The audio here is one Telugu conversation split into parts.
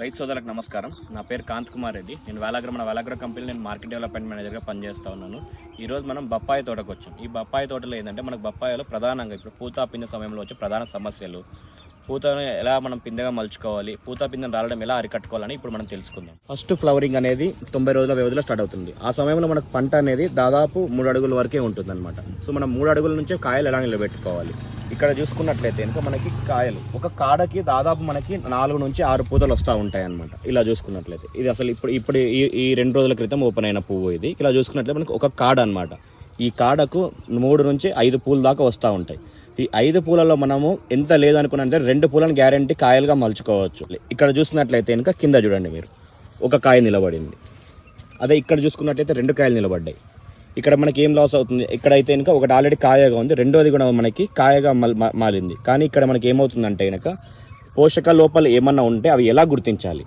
రైతు సోదరులకు నమస్కారం. నా పేరు కాంత్ కుమార్ రెడ్డి. నేను వేలాగ్ర మన వేలాగ్ర కంపెనీ నేను మార్కెట్ డెవలప్మెంట్ మేనేజర్గా పనిచేస్తూ ఉన్నాను. ఈరోజు మనం బొప్పాయి తోటకు వచ్చాం. ఈ బొప్పాయి తోటలో ఏంటంటే మనకు బొప్పాయిలో ప్రధానంగా ఇప్పుడు పూత పిందె సమయంలో వచ్చే ప్రధాన సమస్యలు. పూతను ఎలా మనం పిందెగా మలుచుకోవాలి పూత పిందెను రాలడం ఎలా అరికట్టుకోవాలని ఇప్పుడు మనం తెలుసుకుందాం. ఫస్ట్ ఫ్లవరింగ్ అనేది తొంభై రోజుల వ్యవధిలో స్టార్ట్ అవుతుంది. ఆ సమయంలో మనకు పంట అనేది దాదాపు మూడు అడుగుల వరకే ఉంటుంది అనమాట సో మనం మూడు అడుగుల నుంచే కాయలు ఎలా నిలబెట్టుకోవాలి ఇక్కడ చూసుకున్నట్లయితే కనుక మనకి కాయలు. ఒక కాడకి దాదాపు మనకి నాలుగు నుంచి ఆరు పూతలు వస్తూ ఉంటాయి అనమాట ఇలా చూసుకున్నట్లయితే. ఇది అసలు ఇప్పుడు ఇప్పుడు ఈ ఈ రెండు రోజుల క్రితం ఓపెన్ అయిన పువ్వు ఇది. ఇలా చూసుకున్నట్లయితే మనకి ఒక కాడ అనమాట ఈ కాడకు మూడు నుంచి ఐదు పూలు దాకా వస్తూ ఉంటాయి. ఈ ఐదు పూలలో మనము ఎంత లేదనుకున్నా రెండు పూలను గ్యారంటీ కాయలుగా మలుచుకోవచ్చు. ఇక్కడ చూసినట్లయితే కనుక కింద చూడండి మీరు. ఒక కాయ నిలబడింది. అదే ఇక్కడ చూసుకున్నట్లయితే రెండు కాయలు నిలబడ్డాయి. ఇక్కడ మనకి ఏం లాస్ అవుతుంది? ఇక్కడైతే కనుక ఒకటి ఆల్రెడీ కాయగా ఉంది. రెండోది కూడా మనకి కాయగా మారింది. కానీ ఇక్కడ మనకి ఏమవుతుందంటే కనుక పోషక లోపాలు ఏమన్నా ఉంటే అవి ఎలా గుర్తించాలి?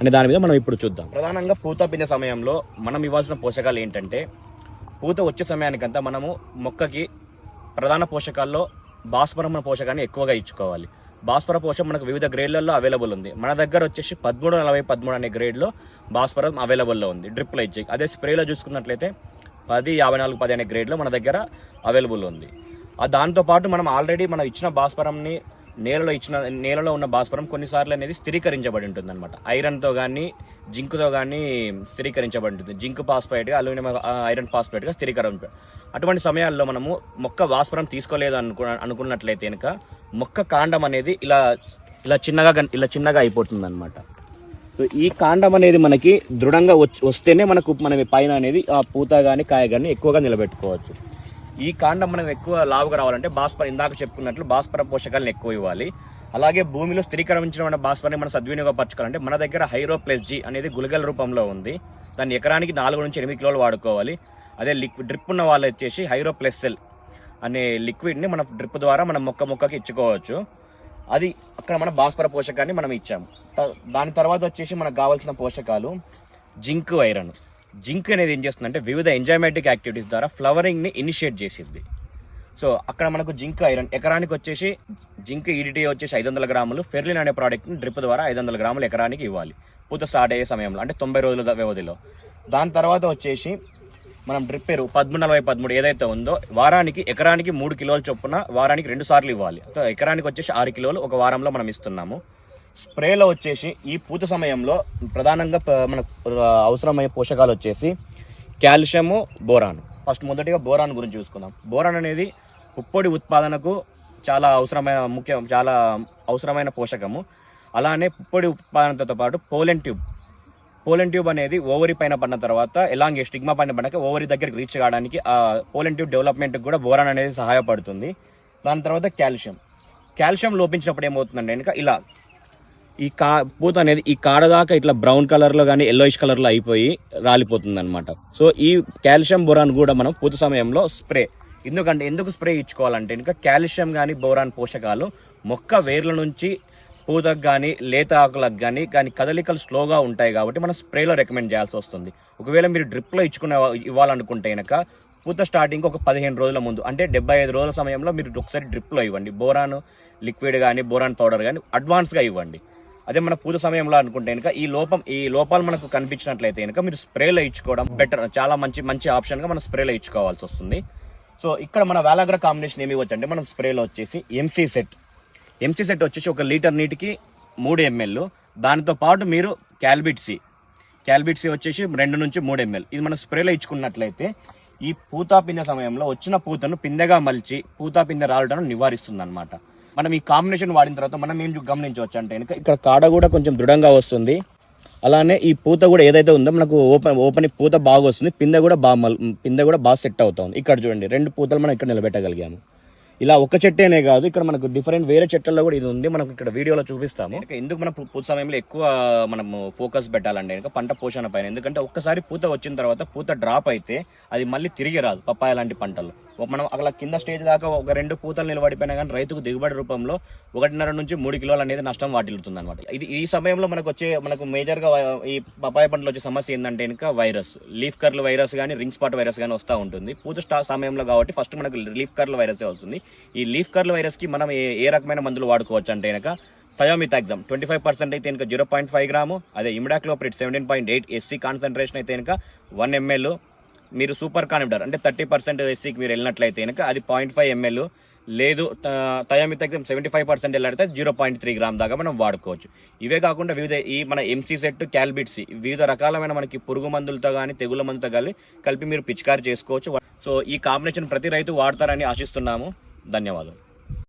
అనే దాని మీద మనం ఇప్పుడు చూద్దాం. ప్రధానంగా పూత పిండే సమయంలో మనం ఇవ్వాల్సిన పోషకాలు ఏంటంటే పూత వచ్చే సమయానికంతా మనము మొక్కకి ప్రధాన పోషకాల్లో భాస్వరం పోషకాన్ని ఎక్కువగా ఇచ్చుకోవాలి. భాస్వర పోషకం మనకు వివిధ గ్రేడ్లలో అవైలబుల్ ఉంది. మన దగ్గర వచ్చేసి పదమూడు నలభై పదమూడు అనే గ్రేడ్లో భాస్వరం అవైలబుల్లో ఉంది. డ్రిప్లో ఇచ్చే. అదే స్ప్రేలో చూసుకున్నట్లయితే పది యాభై నాలుగు పది అనే గ్రేడ్లో మన దగ్గర అవైలబుల్ ఉంది. ఆ దాంతోపాటు మనం ఆల్రెడీ మనం ఇచ్చిన భాస్వరంని నేలలో ఇచ్చిన నేలలో ఉన్న భాస్వరం కొన్నిసార్లు అనేది స్థిరీకరించబడి ఉంటుంది అనమాట ఐరన్తో కానీ జింక్తో కానీ స్థిరీకరించబడి ఉంటుంది జింక్ పాస్పేట్గా అల్యూమినియం ఐరన్ పాస్పేట్గా స్థిరీకరించ అటువంటి సమయాల్లో మనము మొక్క భాస్వరం తీసుకోలేదు అనుకు అనుకున్నట్లయితే కనుక మొక్క కాండం అనేది ఇలా ఇలా చిన్నగా ఇలా చిన్నగా అయిపోతుంది అనమాట సో ఈ కాండం అనేది మనకి దృఢంగా వస్తేనే మనకు మనం పైన అనేది ఆ పూత కానీ కాయ కానీ ఎక్కువగా నిలబెట్టుకోవచ్చు. ఈ కాండం మనం ఎక్కువ లావుగా రావాలంటే భాస్పర ఇందాక చెప్పుకున్నట్లు భాస్పర పోషకాలను ఎక్కువ ఇవ్వాలి. అలాగే భూమిలో స్థిరీకరించిన భాస్పరాన్ని మనం సద్వినియోగపరచుకోవాలంటే మన దగ్గర హైరో జీ అనేది గులగల రూపంలో ఉంది. దాన్ని ఎకరానికి నాలుగు నుంచి ఎనిమిది కిలోలు వాడుకోవాలి. అదే లిక్విడ్ డ్రిప్ ఉన్న వాళ్ళు వచ్చేసి హైరో సెల్ అనే లిక్విడ్ని మన డ్రిప్ ద్వారా మనం మొక్క మొక్కకి ఇచ్చుకోవచ్చు. అది అక్కడ మన భాస్వర పోషకాన్ని మనం ఇచ్చాము. త- దాని తర్వాత వచ్చేసి మనకు కావాల్సిన పోషకాలు జింక్ ఐరన్. జింక్ అనేది ఏం చేస్తుందంటే వివిధ ఎంజైమాటిక్ యాక్టివిటీస్ ద్వారా ఫ్లవరింగ్ని ఇనిషియేట్ చేసిద్ది సో అక్కడ మనకు జింక్ ఐరన్ ఎకరానికి వచ్చేసి జింక్ ఈడిటీ వచ్చేసి ఐదు వందల గ్రాములు ఫెర్లిన్ అనే ప్రోడక్ట్ని డ్రిప్ ద్వారా ఐదు వందల గ్రాములు ఎకరానికి ఇవ్వాలి. పూత స్టార్ట్ అయ్యే సమయంలో అంటే తొంభై రోజుల వ్యవధిలో. దాని తర్వాత వచ్చేసి మనం డ్రిప్ ఎరువు పదమూడు నలభై పదమూడు ఏదైతే ఉందో వారానికి ఎకరానికి మూడు కిలోలు చొప్పున వారానికి రెండు సార్లు ఇవ్వాలి. సో ఎకరానికి వచ్చేసి ఆరు కిలోలు ఒక వారంలో మనం ఇస్తున్నాము. స్ప్రేలో వచ్చేసి ఈ పూత సమయంలో ప్రధానంగా మనకు అవసరమయ్యే పోషకాలు వచ్చేసి కాల్షియము బోరాన్. ఫస్ట్ మొదటిగా బోరాన్ గురించి చూసుకుందాం. బోరాన్ అనేది పుప్పొడి ఉత్పాదనకు చాలా అవసరమైన ముఖ్యం చాలా అవసరమైన పోషకము. అలానే పుప్పొడి ఉత్పాదనతో పాటు పోలెన్ ట్యూబ్. పోలెన్ ట్యూబ్ అనేది ఓవరి పైన పడిన తర్వాత ఎలాంగే స్టిగ్మా పైన పడక ఓవరి దగ్గరికి రీచ్ కావడానికి ఆ పోలెన్ ట్యూబ్ డెవలప్మెంట్కి కూడా బోరాన్ అనేది సహాయపడుతుంది. దాని తర్వాత కాల్షియం. కాల్షియం లోపించినప్పుడు ఏమవుతుందంటే కనుక ఇలా ఈ కా పూత అనేది ఈ కాడ దాకా ఇట్లా బ్రౌన్ కలర్లో కానీ ఎల్లోయిష్ కలర్లో అయిపోయి రాలిపోతుంది అనమాట సో ఈ కాల్షియం బోరాన్ కూడా మనం పూత సమయంలో స్ప్రే ఎందుకంటే ఎందుకు స్ప్రే ఇచ్చుకోవాలంటే ఇంకా కాల్షియం కానీ బోరాన్ పోషకాలు మొక్క వేర్ల నుంచి పూతకు కానీ లేత ఆకులకు కానీ కానీ కదలికలు స్లోగా ఉంటాయి కాబట్టి మనం స్ప్రేలో రికమెండ్ చేయాల్సి వస్తుంది. ఒకవేళ మీరు డ్రిప్లో ఇచ్చుకునే ఇవ్వాలనుకుంటే కనుక పూత స్టార్టింగ్ ఒక పదిహేను రోజుల ముందు అంటే డెబ్బై ఐదు రోజుల సమయంలో మీరు ఒకసారి డ్రిప్లో ఇవ్వండి. బోరాన్ లిక్విడ్ కానీ బోరాన్ పౌడర్ కానీ అడ్వాన్స్గా ఇవ్వండి. అదే మన పూత సమయంలో అనుకుంటే కనుక ఈ లోపం ఈ లోపాలు మనకు కనిపించినట్లయితే కనుక మీరు స్ప్రేలో ఇచ్చుకోవడం బెటర్ చాలా మంచి మంచి ఆప్షన్గా మనం స్ప్రేలో ఇచ్చుకోవాల్సి వస్తుంది. సో ఇక్కడ మన వేలాగ్ర కాంబినేషన్ ఏమి ఇవ్వచ్చు అంటే మనం స్ప్రేలో వచ్చేసి ఎంసీ సెట్ ఎంసీ సెట్ వచ్చేసి ఒక లీటర్ నీటికి మూడు ఎంఎల్ దానితో పాటు మీరు క్యాల్బిట్ సి క్యాల్బిట్ సి వచ్చేసి రెండు నుంచి మూడు ఎంఎల్ ఇది మనం స్ప్రేలో ఇచ్చుకున్నట్లయితే ఈ పూతా పిందె సమయంలో వచ్చిన పూతను పిందెగా మలిచి పూతా పిందె రాలడం నివారిస్తుంది అనమాట మనం ఈ కాంబినేషన్ వాడిన తర్వాత మనం ఏం గమనించవచ్చు అంటే కనుక ఇక్కడ కాడ కూడా కొంచెం దృఢంగా వస్తుంది. అలానే ఈ పూత కూడా ఏదైతే ఉందో మనకు ఓపెన్ ఓపెన్ పూత బాగా వస్తుంది. పిందె కూడా బాగా మల్- పిందె కూడా బాగా సెట్ అవుతుంది. ఇక్కడ చూడండి రెండు పూతలు మనం ఇక్కడ నిలబెట్టగలిగాము. ఇలా ఒక చెట్టేనే కాదు ఇక్కడ మనకు డిఫరెంట్ వేరే చెట్లలో కూడా ఇది ఉంది మనకు ఇక్కడ వీడియోలో చూపిస్తాము. ఇంకా ఎందుకు మనం పూత సమయంలో ఎక్కువ మనము ఫోకస్ పెట్టాలండి ఇంకా పంట పోషణ పైన ఎందుకంటే ఒక్కసారి పూత వచ్చిన తర్వాత పూత డ్రాప్ అయితే అది మళ్ళీ తిరిగి రాదు పప్పాయ లాంటి పంటలు. మనం అక్కడ కింద స్టేజ్ దాకా ఒక రెండు పూతలు నిలబడిపోయినా కానీ రైతుకు దిగుబడి రూపంలో ఒకటిన్నర నుంచి మూడు కిలోలు అనేది నష్టం వాటిల్లుతుంది అనమాట ఇది ఈ సమయంలో మనకు వచ్చే మనకు మేజర్గా ఈ పపాయ పంటలో వచ్చే సమస్య ఏంటంటే ఇంకా వైరస్ లీఫ్ కర్ల్ వైరస్ కానీ రింగ్ స్పాట్ వైరస్ కానీ వస్తూ ఉంటుంది. పూత స్టా సమయంలో కాబట్టి ఫస్ట్ మనకు లీఫ్ కర్ల్ వైరస్ వస్తుంది. ఈ లీఫ్ కర్ల్ వైరస్కి మనం ఏ ఏ రకమైన మందులు వాడుకోవచ్చు అంటే కనుక థయోమితాగ్జామ్ ట్వంటీ ఫైవ్ పర్సెంట్ అయితే ఇంకా జీరో పాయింట్ ఫైవ్ గ్రాము అదే imidacloprid seventeen point eight SC concentration అయితే కనుక వన్ ఎంఎల్ మీరు సూపర్ కానిమిడర్ అంటే థర్టీ పర్సెంట్ ఎస్సీకి మీరు వెళ్ళినట్లయితే కనుక అది పాయింట్ ఫైవ్ ఎంఎల్ లేదు థయోమితాగ్జామ్ సెవెంటీ ఫైవ్ పర్సెంట్ వెళ్ళితే జీరో పాయింట్ త్రీ గ్రామ్ దాకా మనం వాడుకోవచ్చు. ఇవే కాకుండా వివిధ ఈ మన ఎంసీ సెట్ క్యాల్బిట్స్ వివిధ రకాలమైన మనకి పురుగు మందులతో కానీ తెగుల మందులతో కానీ కలిపి మీరు పిచికారి చేసుకోవచ్చు. సో ఈ కాంబినేషన్ ప్రతి రైతు వాడతారని ఆశిస్తున్నాము. ధన్యవాదాలు.